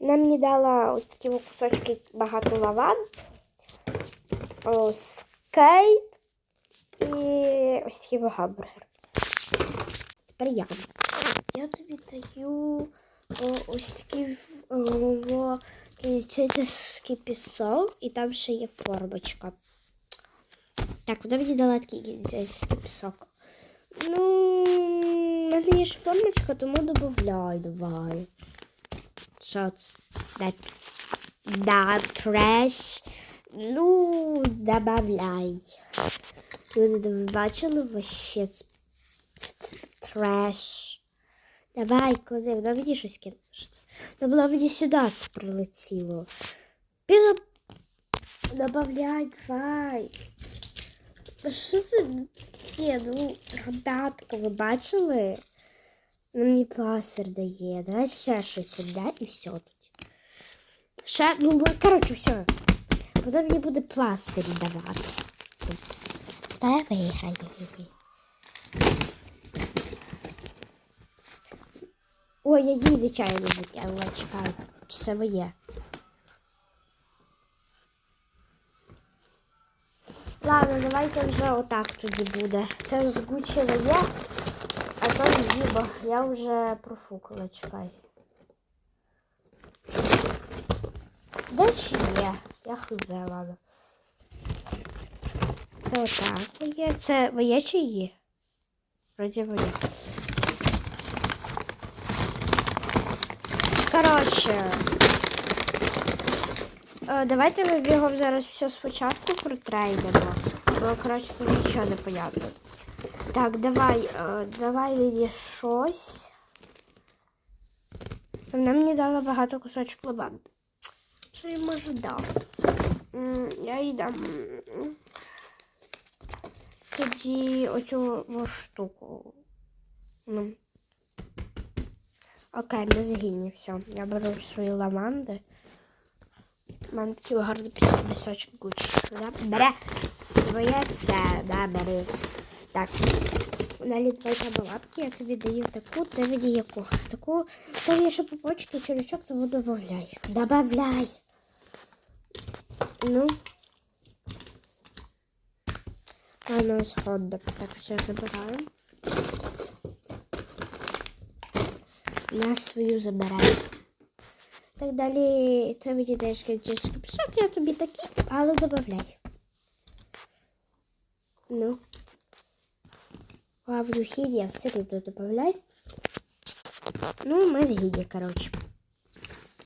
Вона мені дала ось такі кусочки багато лаван, о, скейт і ось такий гамбургер. Тепер я. Я тобі даю ось такий о, пісок, і там ще є формочка. Так, вона мені дала такий кінцевський пісок. Ну, в мене є ще формочка, тому додавай, давай. Дай піц- Да, треш. Ну, добавляй. Люди, ви бачили вообще треш. Давай, клади, вона мені щось кине. Вона була мені сюди прилетіло. Біло. Добавляй, давай. Що це? Ні, ну, ребятка, ви бачили? Вона мені пластир дає. Давай ще щось віддай і все тут. Ще, ну, коротше, все. Потім мені буде пластир давати. Стай виграє. Ой, я їй нечайно затягнула, чекаю. Чи це моє? Ладно, давайте вже отак тоді буде. Це з Гуччі є, то бо я вже профукала, чекай. Де чи є? Я хз, ладно. Це отак моє. Це моє чи є? Вроді моє. Коротше. е, Давайте ми бігом зараз все спочатку протрейдемо. Бо, коротше, тут нічого не понятно. Так, давай, е, давай щось. Вона мені дала багато кусочок лаванди. Що я можу дати? Я їй дам. Тоді оцю штуку. Ну. Окей, ми згідні, все. Я беру свої лаванди. У мене такий гарний піс- пісочок Гуччі. Бере своє це, да, бери. Так. Далі давай табалатки, я тобі даю таку, ти мені яку. Таку, там є ще пупочки, черечок, тому добавляй. Добавляй. Ну. Ладно, ось ходок. Так, все забираємо. На свою забираю. Так далі це мені даєш кінчиський пісок, я тобі такий, але добавляй. Ну. А в духі я все рівно добавляй. Ну, ми згідні, коротше.